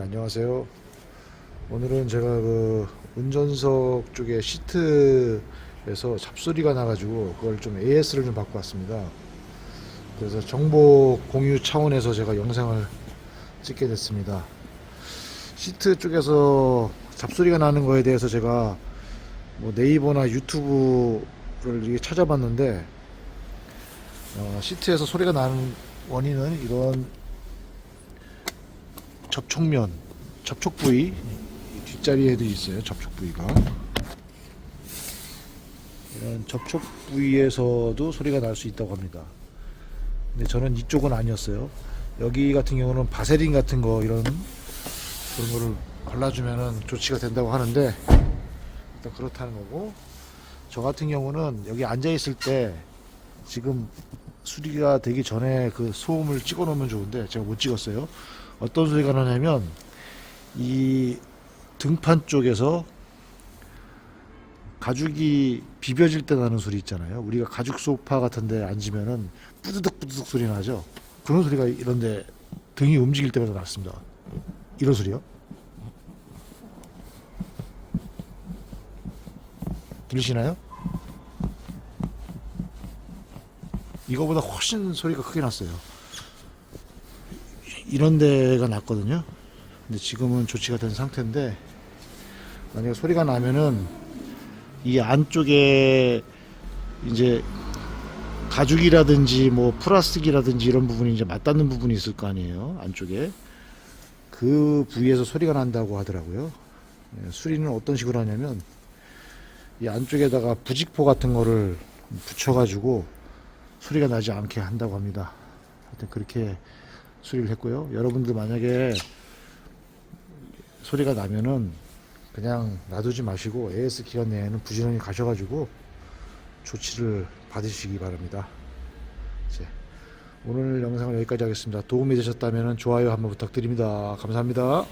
안녕하세요. 오늘은 제가 그 운전석 쪽에 시트에서 잡소리가 나가지고 그걸 좀 AS를 좀 받고 왔습니다. 그래서 정보 공유 차원에서 제가 영상을 찍게 됐습니다. 시트 쪽에서 잡소리가 나는 거에 대해서 제가 뭐 네이버나 유튜브를 찾아봤는데 어, 시트에서 소리가 나는 원인은 이런 접촉면, 접촉 부위 이 뒷자리에도 있어요. 접촉 부위가 이런 접촉 부위에서도 소리가 날 수 있다고 합니다. 근데 저는 이쪽은 아니었어요. 여기 같은 경우는 바세린 같은 거 이런 그런 거를 발라주면은 조치가 된다고 하는데 일단 그렇다는 거고 저 같은 경우는 여기 앉아 있을 때 지금 수리가 되기 전에 그 소음을 찍어 놓으면 좋은데 제가 못 찍었어요. 어떤 소리가 나냐면 이 등판 쪽에서 가죽이 비벼질 때 나는 소리 있잖아요. 우리가 가죽 소파 같은 데 앉으면은 뿌드득 뿌드득 소리 나죠. 그런 소리가 이런데 등이 움직일 때마다 났습니다. 이런 소리요? 들리시나요? 이거보다 훨씬 소리가 크게 났어요. 이런 데가 났거든요. 근데 지금은 조치가 된 상태인데 만약에 소리가 나면은 이 안쪽에 이제 가죽이라든지 뭐 플라스틱이라든지 이런 부분이 이제 맞닿는 부분이 있을 거 아니에요. 안쪽에 그 부위에서 소리가 난다고 하더라고요. 예, 수리는 어떤 식으로 하냐면 이 안쪽에다가 부직포 같은 거를 붙여가지고 소리가 나지 않게 한다고 합니다. 하여튼 그렇게 수리를 했고요. 여러분들 만약에 소리가 나면은 그냥 놔두지 마시고 AS 기간 내에는 부지런히 가셔가지고 조치를 받으시기 바랍니다. 이제 오늘 영상을 여기까지 하겠습니다. 도움이 되셨다면 좋아요 한번 부탁드립니다. 감사합니다.